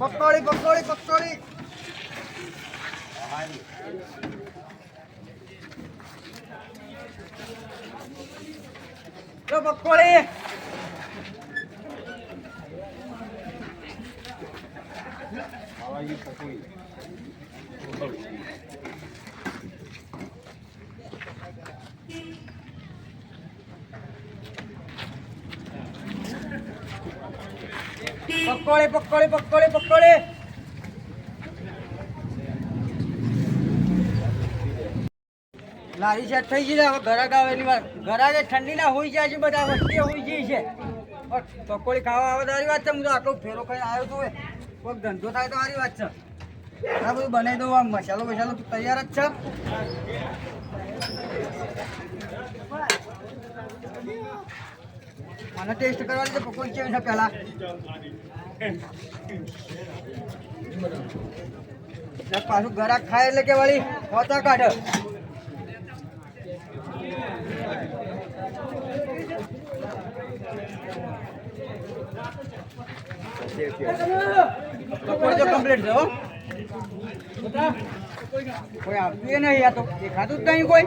પકોડી પકોડી પકોડી લો પકોડી પકોડી, પકોડે પકોડે પકોડે. લારી સેટ થઈ ગઈ હવે ઘરાક આવે એની વાત. ઘરાકે ઠંડી ના હોઈ જાય છે, બધા વચ્ચે હોઈ જાય છે. પકોડી ખાવા આવે તો સારી વાત છે, હું તો આટલો ફેરો ખાઈને આવ્યો તો કોઈક ધંધો થાય તો મારી વાત છે. આ બધું બનાવી દઉં, આમ મસાલો મસાલો તૈયાર જ છે. મને ટેસ્ટ કરવાની છે, પકોડી કેવી છે પહેલા. પાછું ગરાક ખાય એટલે કે વળી હોતા કાઢે. પકોડી તો કમ્પ્લીટ છે હો. કોઈ આવતું નહીં, આ તો દેખાતું જ નહીં કોઈ.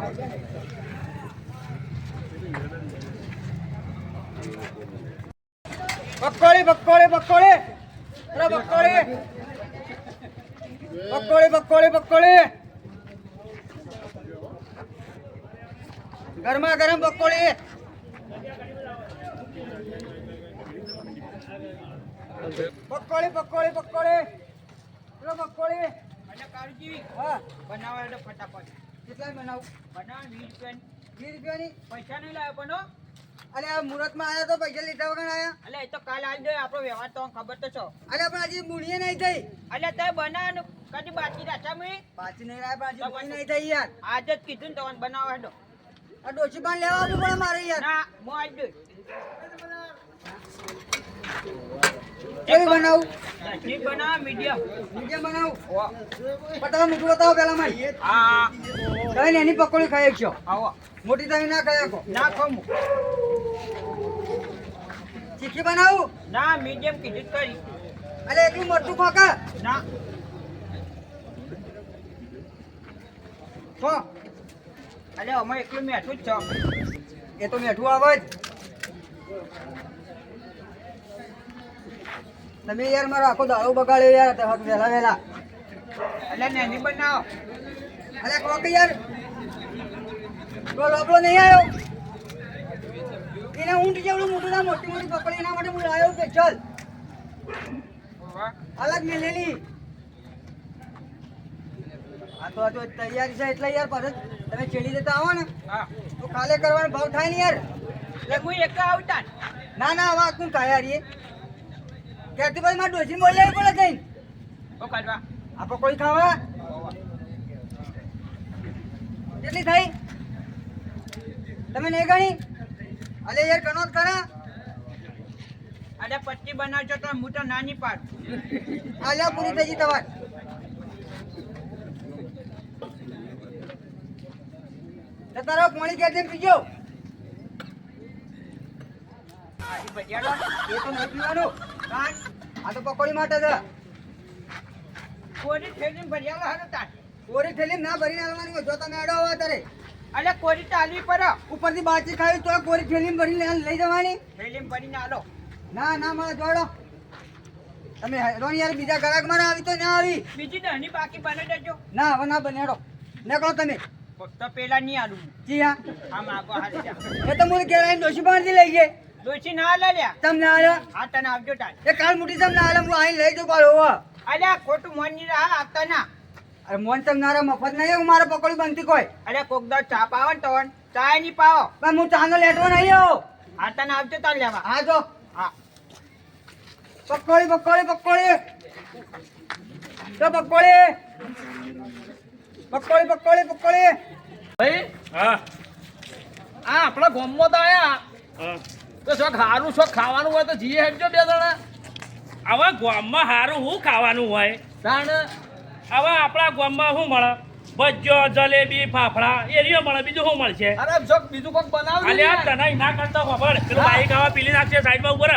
પકોડી પકોડી પકોડી અરે પકોડી પકોડી પકોડી પકોડી ગરમા ગરમ પકોડી પકોડી પકોડી પકોડી અરે પકોડી અને કાળજી. હા. બનાવો એટલે ફટાફટ. કેટલા બનાવું? બનાવો વીસ રૂપિયા વીસ રૂપિયાની? પૈસા નહીં લાવ્યો પણ હો. અરે આ મુહૂર્તમાં આવ્યા તો પૈસા લીધા વગર આવ્યા અલે એ તો કાલ આવી ગયો આપણો વ્યવહાર તો ખબર તો છો. અરે પણ હજી મૂળીએ નહીં થઈ. એટલે તે બનાવવાનું. કદી બાકી રાખા મી? બાકી નહીં રહ્યા પણ હજી નહીં થઈ યાર. આજે જ કીધું ને તમને બનાવો હેડો આ ડોશી પાન લેવા આવવું પડે મારે યાર. ના હું આવી દઉં કેવી બનાવું. દસની બનાવ મીડિયમ. મીડિયમ બનાવ. તમે મીઠું બતાવો પેલા મારી હા. તમે એની પકોડી ખાઈ છો આવો. મોટી તમે ના ખાઈ કો ના ખમું ચીખી બનાવું? ના મીડિયમ કીધું કરી. અરે એટલું મરચું ખોકા ના. છો અરે અમે એકલું મેઠું જ છો. એ તો મેઠું આવે જ. તમે યાર મારો આખો દાડો બગાડ્યો યાર તો વહેલા વહેલા. એટલે નેની બનાવો. અરે કોક યાર. તો લોબડો નહીં આવ્યો? એને ઊંટ જેવડું મોટું ના મોટી મોટી પકડી એના માટે હું આવ્યો કે ચલ. અલગ મેલેલી. આ તો આ તો તૈયારી છે એટલે યાર પાછળ તમે ચેડી દેતા આવો ને. તો કાલે કરવાનો ભાવ થાય ને યાર. એટલે હું એક આવતા ના ના ના આવા કાયા થાય ક્યારથી પછી મારે ડોસી બોલી પડે જઈને શું કરવા આ પકોડી ખાવા? કેટલી થઈ? તમે નહીં ગણી? અલે યાર ગણો કરા અરે પટ્ટી બનાવજો તો હું તો નાની પાડ. આલ્યા પૂરી થઈ ગઈ તમાર. તો તારો પાણી ક્યાંથી પીજો. ભજીયાડો એ તો નહીં પીવાનું. આ તો પકોડી માટે છે. કોરી થઈને ભજીયાડો હાલો તાર. કોરી થેલી ના ભરીને આવવાની હોય જો તમે અડો આવો તારે અલે કોરી તો પર ઉપરથી બાચી ખાવી તો કોરી થેલી ભરીને લઈ જવાની. થેલી ભરીને આલો. ના ના મને જોડો. તમે હેડો ને યાર બીજા ગ્રાહક મારા આવી તો ના આવી. બીજી દહની બાકી બને દેજો. ના હવે ના બને હેડો નીકળો તમે. ફક્ત પેલા નહીં આલું. જી હા. આમ આગો હાલી જા એ તો મને કેરાઈ આવીને ડોશી લઈ જાય દોશી ના લ્યા ના આલે? હા તને આવજો તાર. એ કાલ મુઠી ના આલે હું આઈ લઈ જો કાલ હોવા અલ્યા ખોટું મનની રહા આપતા ના. અરે મોન તમ નારા મફત નહીં હું મારા પકોડી બનતી કોઈ. અરે કોક દા ચા પાવન ને તોન ચા નહીં પાવો. પણ હું ચાનો લેટવો નહીં આવો. હા તને આવજો તાર લેવા. હા જો. હા. પકોડી પકોડી પકોડી. તો પકોડી. પકોડી પકોડી પકોડી. ભાઈ હા. આ આપણા ગોમમાં તો આયા. હા. તો શોખ હારું શોખ ખાવાનું હોય તો જીએ હેડજો બે જણા. આવા ગામમાં સારું શું ખાવાનું હોય? તાણ? આવા આપણા ગામમાં શું મળે? ભજીયો જલેબી ફાફડા એરિયો મળે બીજું શું મળશે? અરે શોખ બીજું કોક બનાવ અલે આ. તને ના કરતા ખબર પેલું. બાઈક આવા પીલી નાખશે સાઈડમાં ઉપર.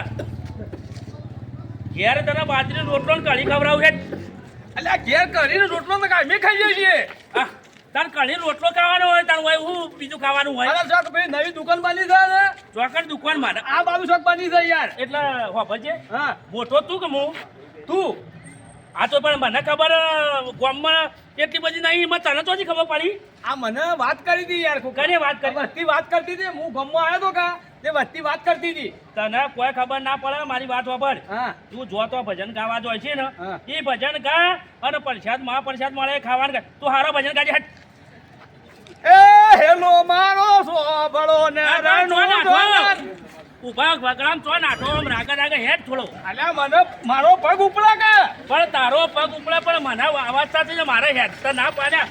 ઘેર તને બાજરી રોટલો કઢી ખવડાવું છે. અલ્યા ઘેર કરીને રોટલો તો કાંઈ ખાઈએ છીએ. તાર કણી રોટલો ખાવાનો હોય તાર હોય હું બીજું ખાવાનું હોય? અરે શોખ ભાઈ નવી દુકાન બની છે. ને ચોકડ દુકાનમાં આ બાજુ શોખ બની છે યાર. એટલે હોભજે હા. મોટો તું કે હું તું? આ તો પણ મને ખબર ગામમાં એટલી બધી નહીં એમાં તને તો હજી ખબર પડી? આ મને વાત કરી હતી યાર કોને વાત કરી? વસ્તી વાત કરતી હતી હું ગામમાં આવ્યો તો કા તે વસ્તી વાત કરતી હતી. તને કોઈ ખબર ના પડે મારી વાત વાપર હા. તું જો તો ભજન ગાવા જાય છે ને. એ ભજન ગા અને પ્રસાદ મહાપ્રસાદ મળે ખાવાનું તું હારો ભજન ગાજે હટ. એ હેલો મારો સોબળો ને રણું. ઊભા વગડામ ચો નાઠો આમ રાગા રાગા હેડ થોડો. અલ્યા મને મારો પગ ઉપડા કે? પણ તારો પગ ઉપડા પણ મને આવાજ સાથે જ મારે હેડ તો ના પાડ્યા.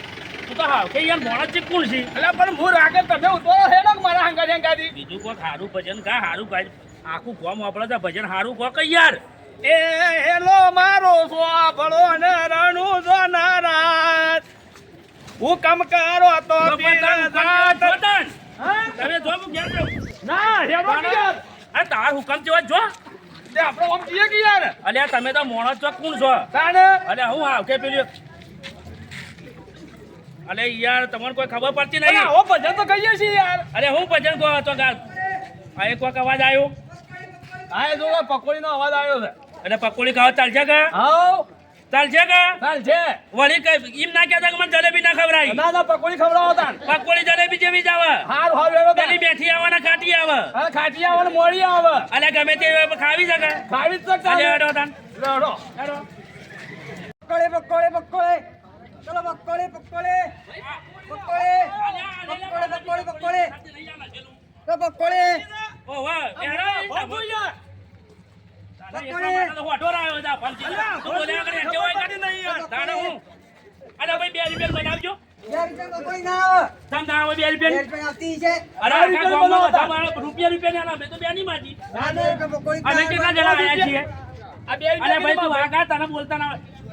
તું તો હાવ કે યાર મોણા ચીકુણ છે? અલ્યા પણ હું રાગે તમે ઉતરો હેડો કે મારા હંગા હંગાથી બીજું કોઈ હારું ભજન ગા હારું ગાય. આખું ગોમ વાપરે તો ભજન હારું કો કઈ યાર? એ હેલો મારો સોબળો ને રણું જોનારા કામ કરો તો. હા? તમે જો હું ઘેર જાઉં. ના હેડો યાર. અરે તાર હુકમ જેવો જો. તે આપણે કે યાર? અલ્યા તમે તો મોણો છો કોણ છો? તાને અલે હું આવ કે પેલી અલે યાર તમને કોઈ ખબર પડતી નહીં. આવો ભજન તો કહીએ છીએ યાર. અરે હું ભજન કહો તો ગા આ એક વખત અવાજ આવ્યો. હા એ જો પકોડીનો અવાજ આવ્યો છે. એટલે પકોડી ખાવા ચાલશે કે? હાઉ? ચાલશે કે? ચાલશે વળી કઈ ઈમ ના કહેતા કે મને જલેબી ના ખવડાય ના ના પકોડી ખવડાવો તાન પકોડી જલેબી જેવી જ આવે. હાર હાર એવો પેલી બેઠી આવે ને કાઢી આવે. હા ખાટી આવે ને મોડી આવે. અલે ગમે તે ખાવી શકે ખાવી જ શકે અલે હેડો તાન રડો હેડો. પકોડી પકોડી પકોડી. ચલો પકોડી પકોડી. પકોડી. પકોડી પકોડી પકોડી. પકોડી. ઓ વાહ હેડો ભાગો યાર. રીતે પકોડી ના આવે. બે રૂપિયા આવતી છે. ના બે રૂપિયા. પકોડી આ બે રૂપિયા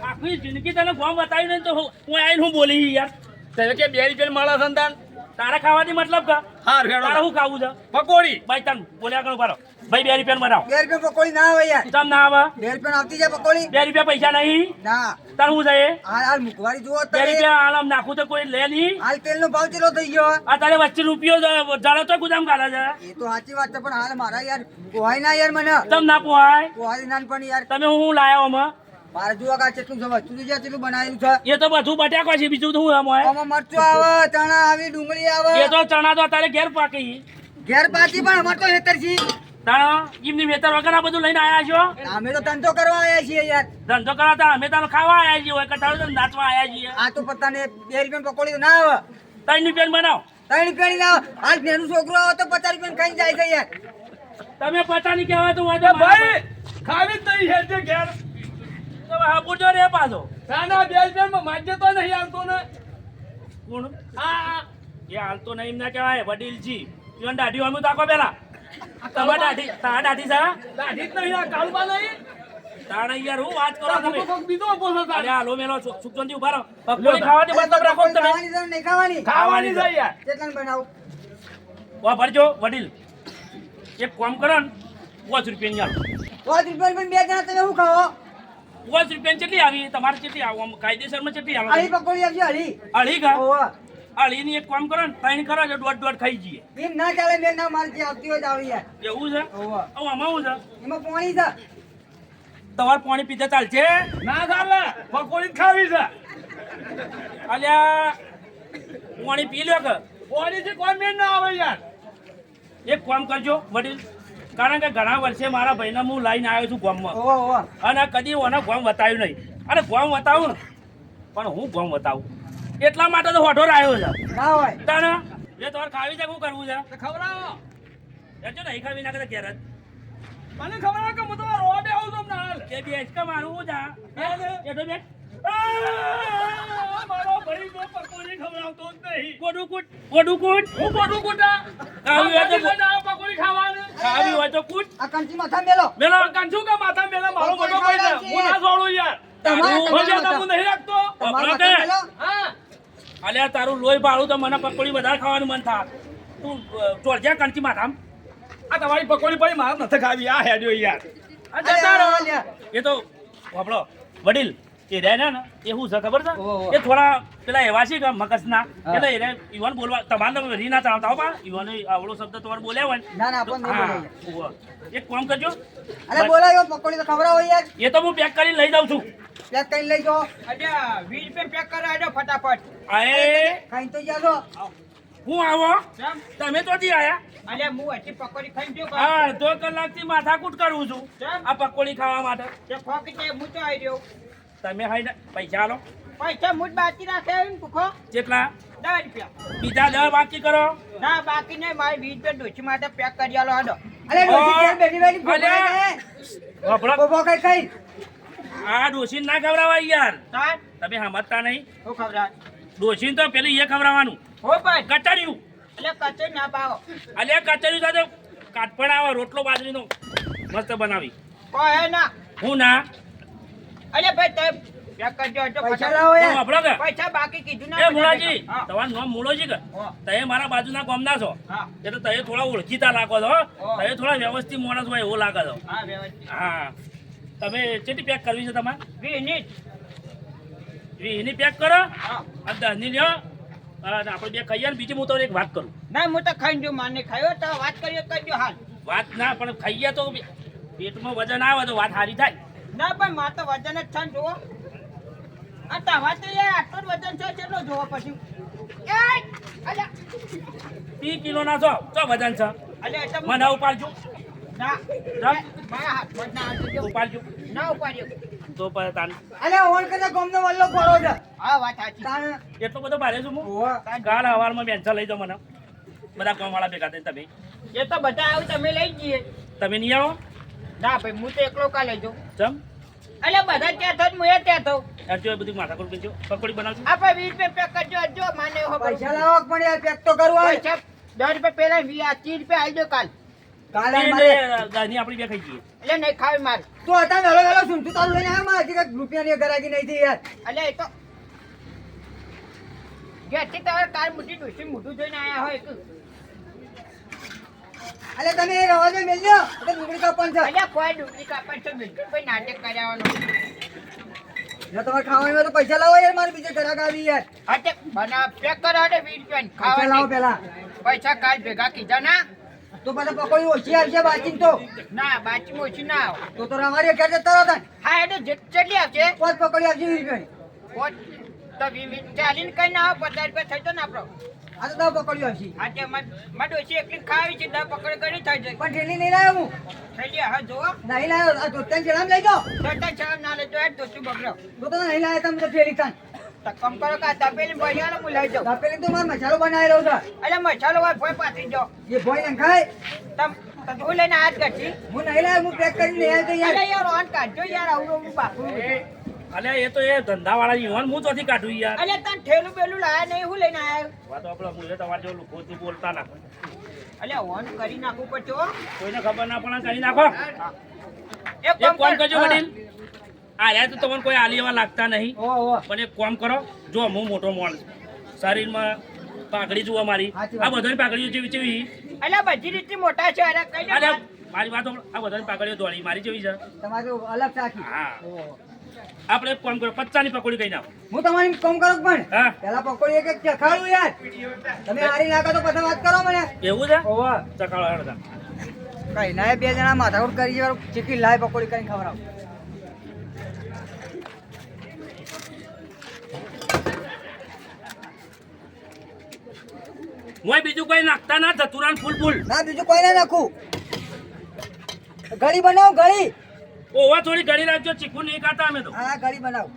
આખી જિંદગી તને ગોમ બતાવી નહીં તો હું આઈને હું બોલી યાર. તમે કે બે રૂપિયા મળે સંતાન? તારા ખાવાની મતલબ કા? હાર તારે વેરો શું ખાવું છે? પકોડી. ભાઈ તન બોલ્યા કરો બારો ભાઈ બે રૂપિયા બનાવો. બે રૂપિયા પકોડી ના આવે યાર. તમ ના આવે? બે રૂપિયા આવતી છે પકોડી? બે રૂપિયા પૈસા નહીં? ના. તાર હું જાય હાલ હાલ મુકવારી જુઓ બે રૂપિયા આલમ નાખું તો કોઈ લે નહીં. હાલ તેલનો ભાવ ચેલો થઈ ગયો. આ તારે વચ્ચે રૂપિયો જાડો તો ગુદામ ગાલા છે. એ તો સાચી વાત છે પણ હાલ મારા યાર પોહાય ના યાર મને. તમ ના પોહાય? પોહાય નાનપણ યાર. તમે હું લાયો આમાં? મારે જુઓ કે કેટલું છે વસ્તુ કેટલું બનાવેલું છે? એ તો બધું બટાકો છે બીજું તો હું એમ હોય. આમાં મરચું આવે ચણા આવી ડુંગળી એ આવે તો ચણા તો તારે ઘેર પાકી. ઘેર પાકી પણ અમાર તો હેતર છે. તાણા એમની વેતર વગર આ બધું લઈને આયા છો? અમે તો ધંધો કરવા આવ્યા છીએ યાર. ધંધો કરાતા અમે તારો ખાવા આયા છીએ હોય કટાળો તો નાચવા આયા છીએ. આ તો પતાને બે રૂપિયા પકોડી ના આવે. ત્રણ રૂપિયા બનાવો. ત્રણ રૂપિયાની ના હાલ નેનું છોકરો આવે તો પચાસ રૂપિયા ખાઈને જાય છે યાર. તમે પચાની કહેવાય તો વાંધો ભાઈ ખાવી જ નહીં છે ઘેર. હા પૂછો રે પાછો. ના ના બે રૂપિયામાં માજે તો નહીં હાલતો ને. કોણ? આ એ હાલતો નહીં ના કહેવાય વડીલ જી ઈવન દાઢી વાળું તાકો પેલા. તમાર દાઢી તારા દાઢી સા દાઢી જ નહીં આ કાળુબા નહીં. તાણા યાર હું વાત કરો તમે? બીજો બોલો તારે. હાલો મેલો સુખચંદી ઊભા રહો. પકોડી ખાવાથી મતલબ રાખો તમે. ખાવાની છે નહીં ખાવાની? ખાવાની છે. યાર. કેટલાને બનાવું. વા ભરજો વડીલ. એક કામ કરો ને પાંચ રૂપિયા પાંચ રૂપિયા પણ બે જણા તમે શું ખાઓ? પાંચ રૂપિયા કેટલી આવી? તમારે કેટલી આવું? કાયદેસરમાં કેટલી અઢી આવે પકોડી આવશે અઢી અઢી કા? અઢી ની એક કામ કરો ને ત્રણ કરો એટલે દોઢ દોઢ ખાઈ જઈએ. એમ ના ચાલે મેં ના મારે જે આવતી હોય આવી યાર એવું છે? ઓવા આમાં શું છે? એમાં પાણી છે. તમારે પાણી પીતા ચાલશે ના ચાલે પકોડી ખાવી છે. અલ્યા પાણી પી લો કે. પાણી થી કોઈ મેં ના આવે યાર. એક કામ કરજો વડીલ. કારણ કે ઘણા વર્ષે મારા ભાઈને હું લઈને આવ્યો છું ગામમાં. અને કદી ઓને ગામ બતાવ્યું નહીં. અને ગામ બતાવું ને પણ હું ગામ બતાવું. એટલા માટે તો હોઠો આવ્યો છે. ના એ તમારે ખાવી છે શું કરવું છે? ખબર ખવડાવો. એ નહીં ખાવી નાખે તો ઘેર જ. મને ખબર કે હું તો રોડે આવું છું કે. બેસ કે મારું છે તો આ, મારો ભાઈ તો પકોડી ખવડાવતો જ નહીં કોડું કૂટ હું મોટું ખાવી હોય તો પકોડી લઈને આવો પકોડી ખાવાની ખાવી હોય તો કૂટ આ કંચી માથા મેલો મેલો કંચું કે માથા મેલા મારો મોટો ભાઈ છે હું ના છોડું યાર તમારા તારું- તમારા મજા માથા- હું નહીં રાખતો તમારા વપરાતે. માથા મેલો હા અલ્યા તારું લોહી ભાડું તો મને પકોડી વધારે ખાવાનું મન થાય તું ચોરજ્યા કંચી માથામ આ તમારી પકોડી પડી મારે નથી ખાવી. આ હેડ્યો યાર. આ જતા રહો. એ તો વાપરો વડીલ. એ ને એ શું છે ખબર છે? એ થોડા પેલા એવા છે કે મગજના. એટલે એને ઈવન બોલવા તમારે તમે રી ના ચાલતા પા ઈવન આવડો શબ્દ તમારે બોલ્યા હોય ના. ના આપણને નહીં હા, બોલાય. ઊભો. એક કામ કરજો. અરે બોલાયો પકોડી તો ખવડાવો યાર એ તો હું પેક કરીને લઈ જાઉં છું. પેક લઈ જાઓ. વીસ રૂપિયા પેક કરાવજો ફટાફટ. આએ ખાઈ તો જાજો. હું આવો? કેમ તમે તો જી આયા? અલ્યા હું હજી પકોડી ખાઈ ગયો હા અડધો કલાકથી માથાકૂટ કરું છું. આ પકોડી ખાવા માટે. ખોકી તે હું તો આવી રહ્યો. તમે હાઈ પૈસા લો. પૈસા મુજ બાકી રાખે એમ ભૂખો? કેટલા દસ રૂપિયા. બીજા દસ બાકી કરો. ના બાકી નહીં મારી વીસ રૂપિયા ડોસી માટે પેક કરી આલો હડો અરે ડોસી બેઠી બેઠી ભૂખ અલ્યા. લાગે. કઈ આ ડોસી ના ખવડાવાય યાર. તમે સમજતા નહીં. હું ખવડાવ. ડોસી તો પેલી એ ખવડાવવાનું. હો ભાઈ. કચરિયું એટલે કચો ના પાવો એટલે કચરિયું સાથે કાટપણ આવે રોટલો બાજરીનો. મસ્ત બનાવી. કોઈ હે ના. હું ના. અલ્યા ભાઈ તમે પેક કરજો હડો પૈસા ફટાફટ. લાવો તો યાર વાપરો કે? પૈસા બાકી કીધું ના એ બધા મુળાજી હા. તમારું નામ મુળોજી કે? હા. તમે મારા બાજુના ગામના છો. એટલે તમે થોડા ઓળખીતા લાગો છો તમે થોડા વ્યવસ્થિત માણસ હોય એવો લાગે છો. હા તમે કેટલી પેક કરવી છે તમારે? એની પેક કરો. હા. આ દસની લ્યો. અને આપણે બે ખાઈએ બીજી હું એક વાત કરું. ના હું તો ખાઈને જો માને ખાયો. તો વાત કરીએ કરજો હાલ. વાત ના પણ ખાઈએ તો પેટમાં વજન આવે તો વાત સારી થાય. ના ભાઈ માર તો વજન જ છે જુઓ. આ તમારે તો યાર આટલું જ વજન છે કેટલો જુઓ પછી? એ અલ્યા ત્રીસ કિલો ના છો? ચો વજન છે? મને ઉપાડજો. ઉપાડજો. ના ઉપાડ્યો. તો પછી તાન અરે ઓન કરતા ગોમનો વલ્લો પડો છે. હા વાત સાચી. તાણ એટલો બધો ભારે છું હું. કાલ હવારમાં બેન્ચા લઈ જાઓ મને. બધા કામવાળા ભેગા થઈને તમે. એ તો બધા આવું તમે લઈ જઈએ. તમે નહીં આવો? ના ભાઈ હું તો એકલો કા લઈ જાઉં ચમ? અલ્યા બધા ત્યાં થયું હું એ ત્યાં થો અરજો બધું માથાકૂટ કરજો પકોડી બનાવજો. આપણે વીસ રૂપિયા પેક કરજો હજો માને હો પૈસા લાવો પણ યાર પેક તો કરવો હોય પૈસા દસ રૂપિયા પેલા વીસ આ ત્રીસ રૂપિયા આલજો કાલ. કાલે એટલે મારે ગાની આપણી બે ખાઈ જઈએ. એટલે નહીં ખાવી મારે. તું હતા વેલો વેલો શું તું તારું લઈને આવ્યો મારે. હજી રૂપિયા રૂપિયાની ગરાગી નહીં થઈ યાર. અલ્યા એ તો ઘેરથી તમારે કાલ મોટી ડોસી મોઢું જોઈને આયા હોય કે અલે તમે એ રવા દે મેલ્યો. તો ડુંગળી કાપણ છે. અલ્યા કોઈ ડુંગળી કાપણ છો બિલકુલ કોઈ નાટક કરાવવાનું જો તમારે ખાવાનું તો પૈસા લાવો યાર મારે બીજે ગરાગ આવી યાર. હટે બના પેક કરો વીસ પૈસા લાવો ખાવા પેલા. પૈસા કાલ ભેગા કીધા ના. તો પછી પકોડી ઓછી આવશે બાચી તો. ના બાકી ઓછી ના આવો. તો તો અમારી ઘેર જતા રહો હા એટલે જેટલી આવશે. પાંચ પકોડી આવશે વીસ રૂપિયાની. પોચ તો વી વી ચાલીને કઈ ના આવો પચાસ રૂપિયા થઈ તો ને આપણો આ તો દસ પકોડી આજે હા તે માં ડોસી એકલી ખાવી છે દા પકડ કરી થઈ જાય પણ ઠેલી નહીં લાવ્યો હું. ગયા હા જો નહીં લાવ્યો આ ધોતિયાને જણામ લઈ જાઓ છતાં છ ના લેજો તો શું બગડ્યો. તો નહીં લાવ્યો તમે તો ઠેલી તાન તો કમ કરો કે આ તપેલી ભર્યા હું લઈ જાઉં. તપેલી તો માર મસાલો બનાવેલો છે. એટલે મસાલો હોય ભોય પાથી જાઓ. એ ભોય ને ખાય. તમ તો હું લઈને હાથ કરશી હું નહીં લાવ્યો હું પેક કરીને લઈ આવ્યો યાર. યાર ઓન કાઢજો યાર આવું બાપુ અલ્યા એ તો એ ધંધાવાળા યુવાન હું ચોથી કાઢું યાર. અરે તને ઠેલું બેલું લાયા નહીં હું લઈને આવ્યો વાત આપણે મુજે તમારે જેવું લુખોથી બોલતા ના અરે ઓન કરી નાખવું પડશે હો. કોઈને ખબર ના પણ કરી નાખો. એક કામ કરજો વડીલ. આયા તો તમને કોઈ આલી એવા લાગતા નહીં. પણ એક કામ કરો. જો હું મોટો માણસ શરીરમાં પાઘડી જુઓ મારી. આ. બધાની પાઘડીઓ જેવી જેવી. અરે બધી રીતે મોટા છે અરે કઈ મારી વાત આ બધાની પાઘડીઓ દોડી. મારી જેવી છે. તમારે અલગ રાખી હા. આપણે એક કામ કરો પચાની પકોડી કઈ નાખો હું તમારી કોમ કરું પણ? હા. પેલા પકોડી એક એક ચખાડું યાર. તમે હારી નાખો તો પછી વાત કરો મને. એવું છે? ઓહો. ચકાળો હેડો કઈ ના બે જણા માથાકૂટ કરી જવા ચીકી લાય પકોડી કરીને ખવડાવ. મોય બીજું કોઈ નાખતા ના ધતુરાન ફૂલ ફૂલ. ના બીજું કોઈ ના નાખું. ઘડી બનાવ ગળી ઓવા થોડી ઘડી રાખજો ચીકુ નહીં ખાતા અમે તો. હા ગળી બનાવ.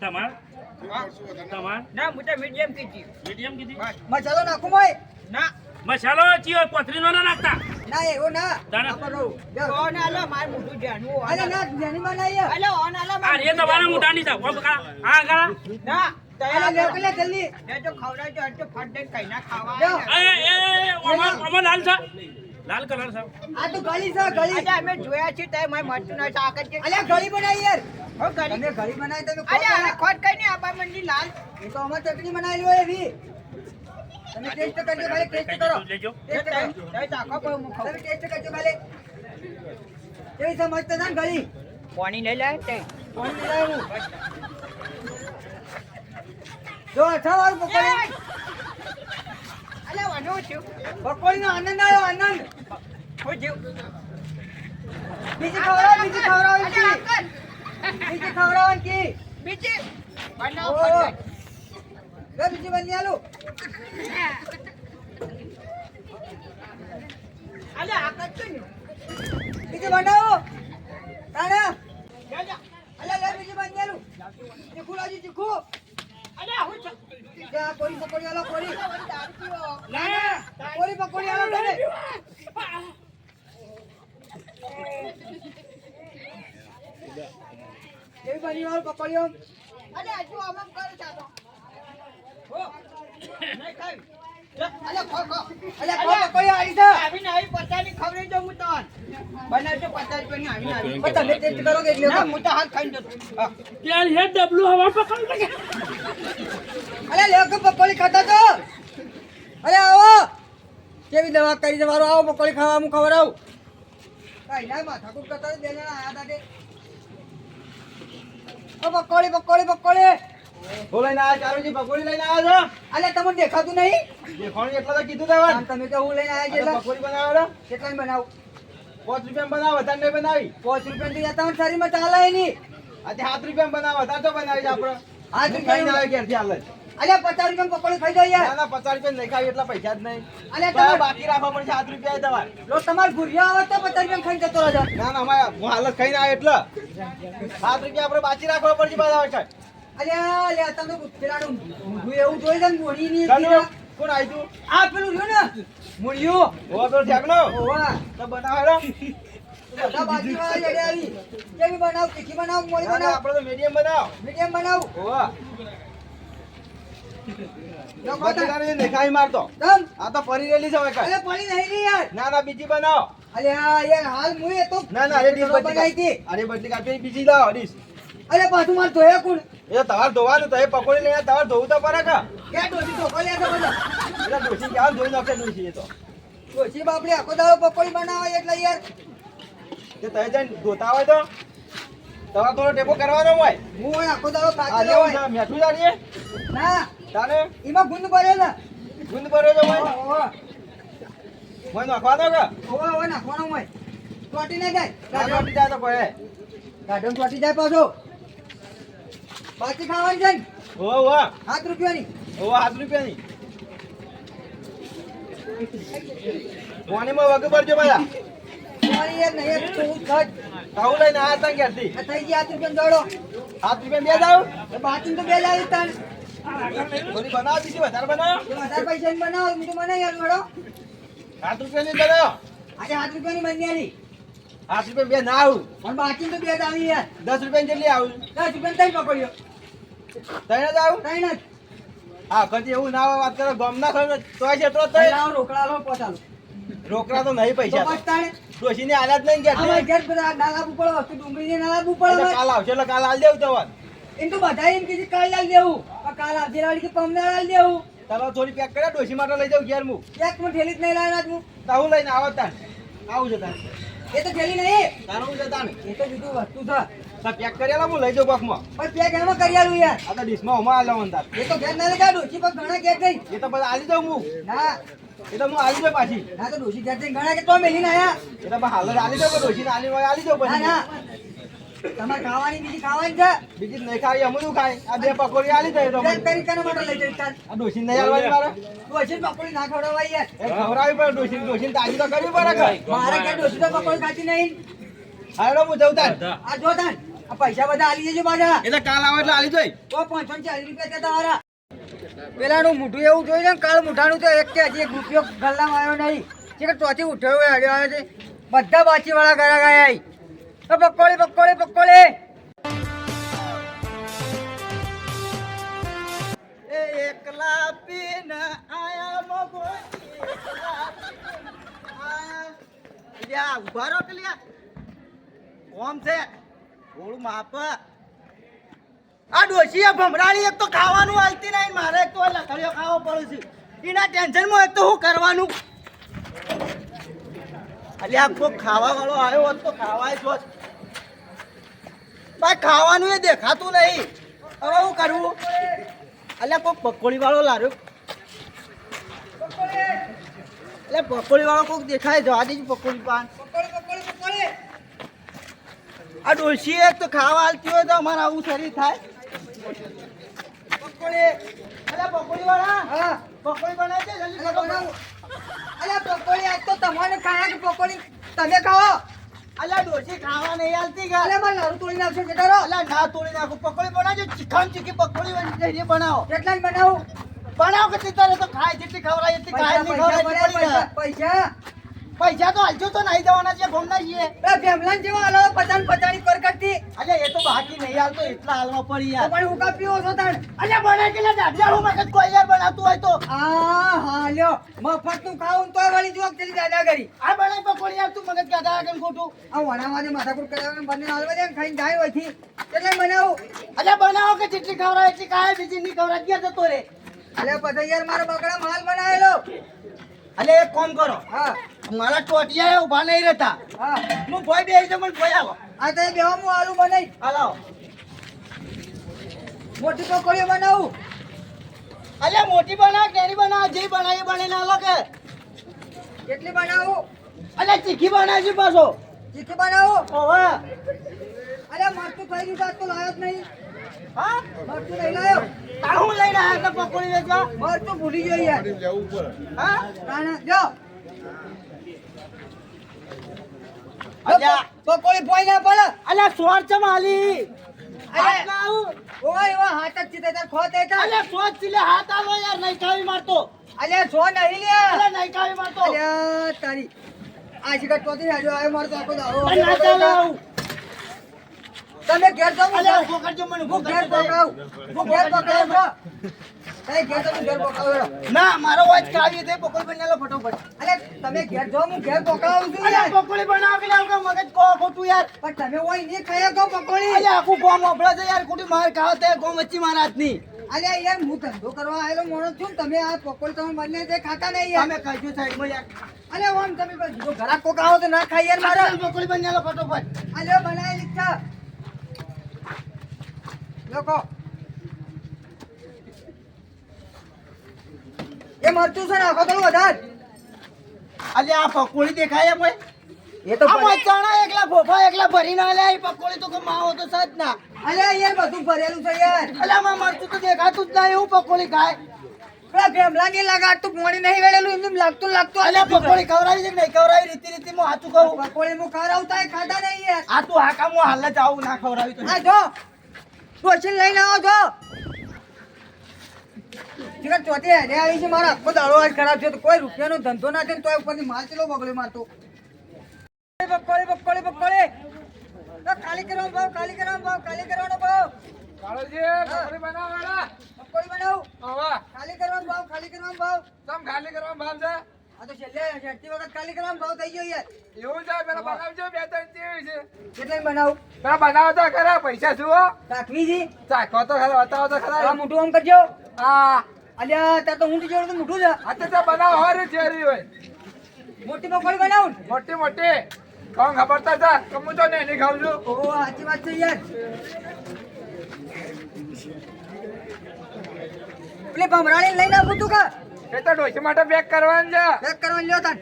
તમાર? તમાર? ના હું મીડિયમ કીધી. મીડિયમ કીધી? મસાલો નાખું મોય? ના. મસાલો ચીયો પથરી નો ના નાખતા. ના એવો ના. જાઓ. ઓન આલો માર મોઢું જાનું અરે. ના જેની બનાવી હે. અલે ઓન આલો માર આ તમારા જાણવું. મોઢાની સાવ ઓમ કા આ કા ના અરે તૈયાર લે. જલ્દી. એ તો ખવડાવજો ફટ દઈને કઈ ના ખાવા. એ એ ઓમા ઓમા લાલ છે. લાલ કલર છે. આ તો ગળી છે ગળી. આજે અમે જોયા છે તે મારે મરચું ના શાક જ છે. અલ્યા ગળી બનાવી યાર. હો કરી તમે ગળી બનાવી તમે અરે ખરા. ખોટ કઈ નહીં આબા મંડી લાલ. એ તો અમે ચટણી બનાવી હોય એવી. તમે ટેસ્ટ કરજો ભાઈ ટેસ્ટ કરો. લેજો. ટેસ્ટ કરો. તઈ ચાખો પણ હું ખાઉં. તમે ટેસ્ટ કરજો ખાલી કેવી છે મસ્ત છે ને ગળી? પાણી લઈ લે તે. પાણી મિલાવ્યું. જો અઠાવાર પકોડી. અલે વાનું થયું પકોડી આનંદ આવ્યો આનંદ. હું જીવ. બીજી ખવડાવો બીજી ખવડાવો બીજી ખવડાવો કી? બીજી. બનાવ ઓ લે બીજી બની આલું અલે આ કચ્છું બીજી બનાવો તારા? જા લે બીજી બની આલું ચીકુ લાજી હું જા કોરી પકોડી આલો કોરી પીવો ના. કોરી પકોડી આલો તને કેવી બની વાળ પકોડીઓ. અલે હજુ આમ કરે ચાલો હો. નહીં ખાઈ અલે ખો ખો. અલે કો પકોડી આવી છે. આવીને આવી પચાસની ખવડાવી દઉં હું તને. બનાવજો પચાસ રૂપિયાની આવીને આવી. પણ તમે ટેસ્ટ કરો કે એટલે હું તો હાથ ખાઈ જતો. ત્યાં હે ડબલું હવા પકડ લે લેખો પકોડી ખાતા તો? અરે આવો. કેવી દવા કરી તમારો આવો પકોડી ખાવા હું ખવડાવું. કઈ ના માથાકૂટ કરતા બે જણા આયા તા તે ઓ પકોડી પકોડી પકોડી. હું લઈને આવ્યા ચારુજી પકોડી લઈને આવ્યા અલે તમને દેખાતું નહીં? છો દેખાણું એટલે તો કીધું તમે તમે તો હું લઈને આવ્યા છે પકોડી બનાવો કેટલા બનાવું? પાંચ રૂપિયા બનાવો વધારે નહીં બનાવી. પાંચ રૂપિયા થી જતા શરીરમાં ચાલે નહીં. આજે સાત રૂપિયા બનાવો વધારે તો બનાવી છે આપણે. હું રૂપિયા આવે ઘેરથી હાલ. અલ્યા પચાસ રૂપિયા પકોડી ખાઈ જાય યાર. ના પચાસ રૂપિયા નહીં ખાવી એટલા પૈસા જ નહીં. અલ્યા તમારે બાકી રાખવા પડશે સાત રૂપિયા તમારે. લો તમારે ભૂરિયા આવે તો પચાસ રૂપિયા ખાઈ જતો રહેજો. ના ના અમારે હું હાલત ખાઈ ના એટલે. સાત રૂપિયા આપણે બાકી રાખવા પડશે બધા વખત. અલ્યા અલ્યા તમે પેલાનું ઊંધું એવું જોઈ ને મોડી ની કોણ આવી તું? આ પેલું રહ્યું ને મૂળિયું. ઓ તો ઠેકનો ઓવા તો બનાવો હેડો. બધા જડે આવી. કેવી બનાવ તીખી બનાવ ના બનાવ? આપણે તો મીડિયમ બનાવ. મીડિયમ બનાવ. હોવા. મારતો. આ તો ફરી રહેલી છે અલે પડી નહીં યાર. ના ના બીજી બનાવો. અલ્યા યાર હાલ મુએ તો ના ના અરે ડીશ બદલી હતી. અરે બદલી કાઢી બીજી લાવો ડીશ. અરે પાછું માર ધોયા કોણ? એ તો તમારે ધોવાનું તો એ પકોડી લઈને તમારે ધોવું તો પડે કે? ક્યાં ડોસી ધોકો લે છે બધા? એટલે ડોસી ક્યાં ધોઈ નાખે ડોસી એ તો? ડોસી બાપડી આખો દાડો પકોડી બનાવે એટલે યાર. જે તમે જઈને ધોતા હોય તો? તમારે થોડો ટેપો કરવાનો હોય? હું આખો હોય. મેઠું જાણીએ? ના. તાને એમાં ગુંદ ભરે હોય ઓવા નાખવાનો કે? ઓવા ઓવા નાખવાનો ના જાય. જાય તો જાય પાછો. બાકી ખાવાની છે સાત રૂપિયાની. હો સાત રૂપિયાની. પાણીમાં વગ પડજો બધા તમારી યાર નહીં યાર લઈને આ થઈ ગયા સાત રૂપિયા દોડો. સાત રૂપિયા બે જાવ તો બાકી તો બે લાવી તાણ થોડી બનાવો બીજી વધારે બનાવો. વધારે પૈસા ની બનાવો હું તો મને યાર દોડો સાત રૂપિયાની બનાવો. આજે સાત રૂપિયાની બની આલી સાત રૂપિયા બે ના આવું. પણ બાકી તો બે જ આવી યાર. દસ રૂપિયાની જેટલી આવું? દસ રૂપિયા તઈ પકડ્યો. તઈને જ આવું? તઈ જ. હા કદી એવું ના વાત કરો ગમ ના ખાવ તોય છે એટલો તોય. રોકડા લો પોતાલો રોકડા તો નહીં પૈસા બસ તાણે ડોશીને નહીં ગયા ઘેર બધા ના લાવવું પડે વસ્તુ ડુંગળીને ના એટલે કાલ આવશે એટલે કાલ આલ દેવું તમારે એમ તો બધા એમ કે છે કાલ લાવી દેવું કાલ આવતી વાળી કે પમદાર લાવી દેવું તમે થોડી પેક કર્યા ડોશી માટે લઈ જાઉં ઘેર હું એક માં થેલી જ નહીં લાવ્યા હું તો હું લઈને આવો તાન આવું છે તાન એ તો થેલી નહીં. હું છે તાન એ તો બીજું વસ્તુ છે. તો પેક કરેલા હું લઈ જાઉં બોક્સમાં પણ પેક એમાં કરી આલું યાર. આ તો ડીશમાં હોમાં આલો અંદર એ તો ઘેર ના લગા ડોસી પર ઘણા ઘેર જઈ એ તો બધા આલી જાઉં હું ના. એ તો હું આલી જાઉં પાછી. ના તો ડોસી ઘેર જઈને ઘણા કે તો આયા. એ તો હાલ આલી જાઉં પણ ડોશીને આલી આલી જાઉં ના ના. પછી તમારે ખાવાની બીજી ખાવાની છે? બીજી નહીં ખાવી અમુક શું ખાય આ બે પકોડી આલી જાય તો પેક કરી લઈ જઈ તાર? આ ડોશીને નહીં આલવાની મારે. ડોસી પકોડી ના ખવડાવાય યાર. ખવડાવી પડે તાજી તો કરવી પડે મારે ઘેર ડોસી તો પકોડી ખાતી નહીં? હાલો હું જઉં તાન આ જો તાન આ પૈસા બધા આલી દેજો પાછા. એટલે કાલ આવે એટલે આલી જોઈ તો પાંચસો ચાલીસ રૂપિયા છે તમારા. પેલાનું મોઢું એવું જોઈ ને કાળ મોઢાનું તો એક કે હજી એક રૂપિયો ગલ્લામાં આવ્યો નહીં. કે ચોથી ઉઠાવ્યો હોય છે. બધા બાચી વાળા ગયા ગયા પકોડી પકોડી પકોડી. એકલા પીન આયા મગો ઊભા રહો લ્યા. કોમ છે? થોડું માપ. આ ડોશીએ ભમરાળી એક તો ખાવાનું હાલતી નહીં, મારે એક તો લખડ્યો ખાવો પડે છે. એના ટેન્શનમાં એક તો શું કરવાનું? અલ્યા, આ ખાવા વાળો આવ્યો હોત તો ખાવાય છો ભાઈ ખાવાનું એ દેખાતું નહીં. હવે શું કરવું એટલે કોઈક પકોડી વાળો લાર્યો એટલે પકોડી વાળો કોઈક દેખાય જવા દેજો પકોડી પાન. આ ડોસી એક તો ખાવા હાલતી હોય તો અમારે આવું શરીર થાય. પકોડી. અલ્યા પકોડી વાળા હા. પકોડી બનાવી દે જલ્દી. પકોડી. આજ તો તમારે ખાયા કે પકોડી? તમે ખાઓ. અલ્યા ડોશી ખાવા નહીં હાલતી ગા અરે મારે લાડુ તોડી નાખશો કેટલા રો અલ્યા ના તોડી નાખો. પકોડી બનાવજો ચીખમ ચીખી પકોડી બની બનાવો. કેટલા જ બનાવું. બનાવો કે તારે તો ખાય જેટલી ખવડાય એટલી ખાય પૈસા નહીં ખવડાય. પૈસા તો હાલજો તો નહીં જવાના છે ભમના છીએ. એ ભેમલાન જેવા હાલો પચાસ પચાણી કર કરતી અરે એ તો બાકી નહીં હાલતો એટલા હાલમાં પડી યાર. પણ હું કા પીવો છો તાણ? અલ્યા બનાય કે ના દાદા હું મગજ કોઈ યાર બનાવતું હોય તો. આ હા લ્યો. મફતનું ખાવું તો વળી જોક ચલી દાદા કરી આ બનાય પકોડી યાર તું મગજ કાઢા કેમ ખોટું આ વણામાંથી માથાકૂટ કરાવે બંને હાલવા દે ને ખાઈને જાય હોયથી એટલે બનાવું. અલ્યા બનાવો કે જેટલી ખવરાય એટલી કાય બીજી ની ખવરાય ગયા જતો રે? અરે પછી યાર મારો બગડા માલ બનાવેલો. અલ્યા એક કામ કરો. હા. મારા ટોટિયા ઊભા નહીં રહેતા. હા. હું ભોય બે છે મને ભોય આવો. આ તો બે હું આલુ બનાવી હાલો. મોટી પકોડીઓ બનાવું. અલ્યા મોટી બનાવ કેરી બનાવ જે બનાવી બને ના લો કેટલી બનાવું? અલ્યા ચીખી બનાવજી પાછો. ચીખી બનાવું? ઓવે અરે મરતું થઈ ગયું તો લાયો જ નહીં. હા મરતું નહીં લાયો તાર હું લઈને આવ્યા હતા પકોડી વેચવા. મરતું ભૂલી ગયો યાર. હા તાણે જો. અલ્યા. પકોડી પોઈ ના પડે. અલ્યા સોર ચમ આલી અરે. હાથ આવું. ઓય એવા હાથ જ ચીતે તાર ખોત હતા અલ્યા સોચ સિલે હાથ આલો યાર નહીં ખાવી મારતો. અલ્યા છો નહીં લે. અલ્યા નહીં ખાવી મારતો. અલ્યા તારી. આ શિકાર ચોથી હાજો આવ્યો મારતો આખો દાવો ના ચાલે આવું. તમે ઘેર જાવ ઘેર- ઊભો મને હું ઘેર પકડાવું હું ઘેર પકડાવું તમે ઘેર તમે ઘેર પકડાવું ના મારો વાજ કાવી દે પકોડી બનાલો ફટાફટ. અરે તમે ઘેર જાવ હું ઘેર પકડાવું છું અરે. પકોડી બનાવી લાવ કે મગજ કો ખોટું યાર. પણ તમે ઓય ને ખાયા કો પકોડી? અરે આખું ગોમ ઓબળા છે યાર ખોટી માર ખાવ તે ગોમ વચ્ચી મારા હાથની. અલે યાર હું ધંધો કરવા આવેલો માણસ છું તમે આ પકોડી તમે બંને તે ખાતા નહીં યાર. તમે કહીજો સાઈડમાં યાર. અલે ઓમ તમે જો ઘરાક કોક આવો તો ના ખાઈ યાર મારે. પકોડી બનાલો ફટોફટ. અલે બનાવેલી છે લોકો એ મરચું છે ને આખો થોડું વધારે. અલે આ પકોડી દેખાય એમ એ તો આ મચાણા એકલા ભોફા એકલા ભરીને આલ્યા એ પકોડી તો કે માવો તો સજ ના. અલે એ બધું ભરેલું છે યાર. અલે માં મરચું તો દેખાતું જ ના એવું પકોડી ખાય. પેલા ભેમલા ની લાગાતું પોણી નહીં વેળેલું એમ લાગતું લાગતું અલ્યા પકોડી ખવડાવી છે કે નહીં ખવડાવી રીતિ રીતિ માં સાચું કહું. પકોડી હું ખવડાવતા એ ખાતા નહીં યાર. આ તું હાકા હું હાલ જ આવું ના ખવડાવી તો જો. ટોચીન લઈને આવો છો. ચિકન ચોથી હેડે આવી છે મારા આખો દાડો આજ ખરાબ છે. તો કોઈ રૂપિયાનો ધંધો ના છે ને તોય ઉપરથી માલ ચલો બગડ્યો મારતો બકોળી બકોળી બકોળી ખાલી કરવાનો ભાવ કાલી કરવાનો ભાવ કાલી કરવાનો ભાવ. પકોડી બનાવું ખાલી કરવાનો ભાવ ખાલી કરવાનો ભાવ. આ તો છેલ્લે છેલ્લી વખત ખાલી ભાવ થઈ ગયો યાર કેટલાની બનાવું? પૈસા શું રાખવીજી ચાખો તો ખરા બતાવો તો આ ખરા મોટું આમ કરજો. હા. અલ્યા ત્યાં તો ઊંટ જેવું તો મોટું છે. આ તો તે બનાવો ચેરી હોય. મોટી પકોડી બનાવું? મોટી મોટી. કોણ ખબર તો છે? કે તો ને છું. ઓહો સાચી વાત છે યાર. પેલી ભમરાણી લઈને આવું તું કા? એ તો ડોસી માટે પેક કરવાનું છે. પેક કરવાનું લ્યો તન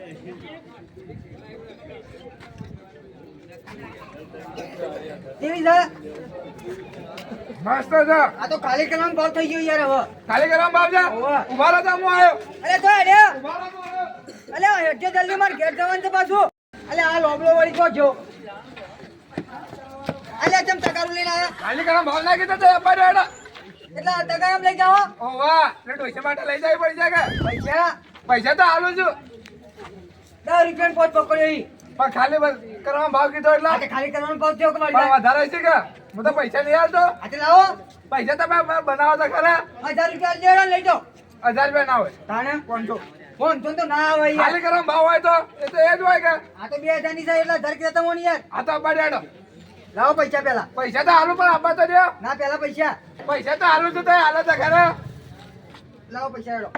કેવી છે? મસ્ત છે. આ તો ખાલી કરવાનો ભાવ થઈ ગયો યાર હવે. ખાલી કરવા ભાવ છે. ઊભા રહો તો હું આવ્યો. અરે તો અરે. તો અલે હેઠે જલ્દી માર ઘેર જવાનું છે પાછું. અલે આ લોબલો વળી જો જો અલ્યા ચમ તગારું લઈને આવ્યા? ખાલી કરવા ભાવ નાખી તો અપાડ્યો એટલા તગારમ લઈ જાઓ. ઓ વાહ ડોસા માટે લઈ જાય પડી જાય કે? પૈસા? પૈસા તો આલું છું. દસ રૂપિયા પોત પકડ્યો પણ ખાલી બસ કરવા ભાવ કીધો એટલે? ખાલી કરવાનો ભાવ થયો કે મારી પણ પાસે? વધારે છે કે? હું તો પૈસા લઈ આવતો આજે લાવો. પૈસા તમે બનાવો તો ખરા. હજાર રૂપિયા લેડો લઈ જાઓ. હજાર રૂપિયા ના હોય. તાણે? પાંચસો ફોન તો ના આવે યાર. ખાલી કરવા ભાવ હોય તો એ તો એ જ હોય કે? આ તો બે હજારની છે એટલે ધરકી દેતા મોની યાર. આ તો હેડો લાવો પૈસા પેલા. પૈસા તો આલું પણ આપવા તો દે. ના પેલા પૈસા. પૈસા તો આલું તો તો હાલો તો ખરા લાવો પૈસા એડો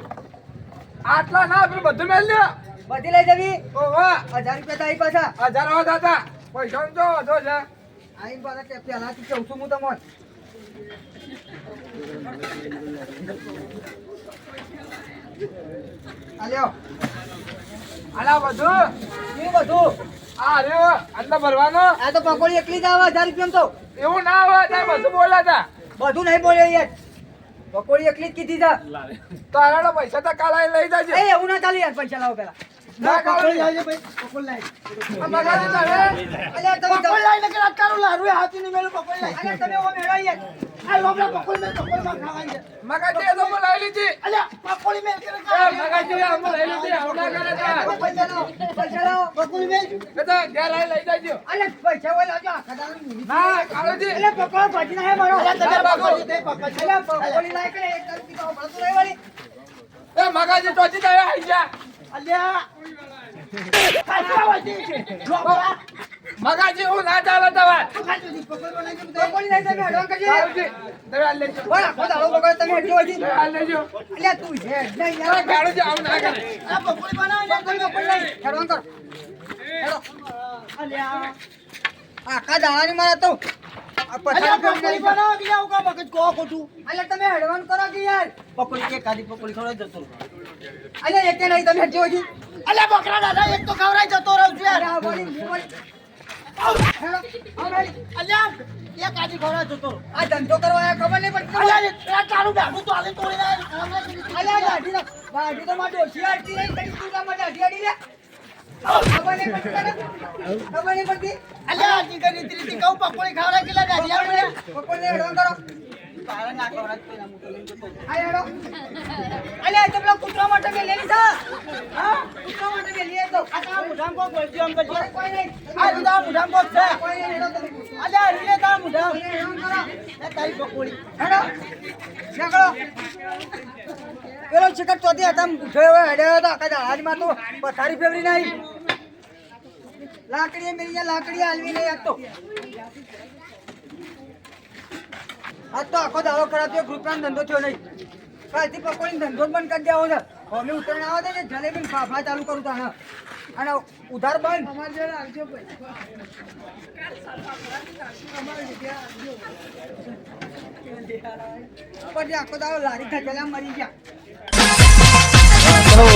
આટલા ના પેલું બધું મેળ લ્યો. બધી લઈ જવી? ઓ હજાર રૂપિયા તારી પાછા. હજાર હોત દાદા. પૈસા તો વધો છે. આઈને પાછા કે પેલાથી કહું છું હું તમને. આલ્યો આલા બધું. શું બધું? આ રહ્યો અંદર ભરવાનો. આ તો પકોડી એકલી જ આવે હજાર રૂપિયા તો. એવું ના આવે ત્યાં બધું બોલ્યા હતા બધું નહીં બોલ્યો યાર પકોડી એકલી જ કીધી તા તો આના પૈસા તો કાલ લઈ જાજે. એ એવું ના ચાલે યાર પૈસા લાવો પેલા. ના પકોડી લાવજે ભાઈ પકોડી લાવી મગાજી તારે અલ્યા તમે પકોડી લાવીને કે અટકારું લારું હાથી ની મેલું પકોડી લાવી અલ્યા તમે ઓ મેળો યાર આ લોબડા પકોડી મેં પકોડી માં ખાવાની છે. મગાજી તો મેં લઈ લીધી. અલ્યા પકોડી મેં કે મગાજી અમે લઈ લીધી. આવડા કરે છે પૈસા લાવો પૈસા લાવો પકોડી મેં એ ઘેર આઈને લઈ જજો. અલ્યા પૈસા હોય લાવજો આખા દાડાની મિનિટ. અલ્યા પકોડો ભાજી હે મારો. અલ્યા તમે પકોડી દે પકોડી અલ્યા પકોડી લાય કે એક તરફથી તો ભરતું નહીં વળી. એ મગાજી ટોચી તમે આવી જા. અલ્યા. ખાલી આવા દે લોબડા મગાજી હું ના ચાલે તમાર. તમે કરજો. તમે લેજો બોલ તમે હજી. લેજો અલ્યા તું છે નહીં અરે યાર કાળુજી આવું ના કરે. આ પકોડી બનાવી પકોડી પકોડી લઈ. અડવાન કર હેડો. અલ્યા. આખા દાડાની મારા તો? પકોડી બનાવો કે આવું કા મગજ કહો ખોટું અલ્યા તમે હેડવાન કરો કે યાર? પકોડી કે કાઢી પકોડી ખવડાવી જતો. અલ્યા એક નહીં તમે હજી. અલ્યા બકરા દાદા એક તો ખવડાવી જતો રહું છું યાર. અલ્યા એક આ ધંધો કરવા ખબર નહીં પડતી અલ્યા તારું બેઠું તો આલી તોડી. અલ્યા દાઢી તો નહીં તઈ તું કામ દાઢી આડી લે અલ્યા આજી કરી રીતિ કહું પકોડી ખવડાવી કેટલા દાઢિયા પડ્યા? પકોડને અડવાન કરો તો અલ્યા એ તો પેલા માટે મેં લેલી કૂતરા માટે મેં લઈ તો છે. તમે અલ્યા રીલે નીકળો પેલો ચિકટ ચોથી હતા હોય હેડ્યો હતો કદા જહાજમાં તો પથારી ફેવરી નહીં લાકડી મેરી લાકડી હાલવી નહીં આજ તો આજ તો આખો દાડો ખરાબ થયો ગ્રુપનો ધંધો થયો નહીં. કાલથી પકોડી ધંધો જ બંધ કરી દેવો છે. હવે ઉતરણ આવે છે જલેબી ને ફાફડા ચાલુ કરું તાણે અને ઉધાર બંધ. અમારે જોડે આવજો પછી આખો દાડો લારી થકેલા મરી ગયા. ચલો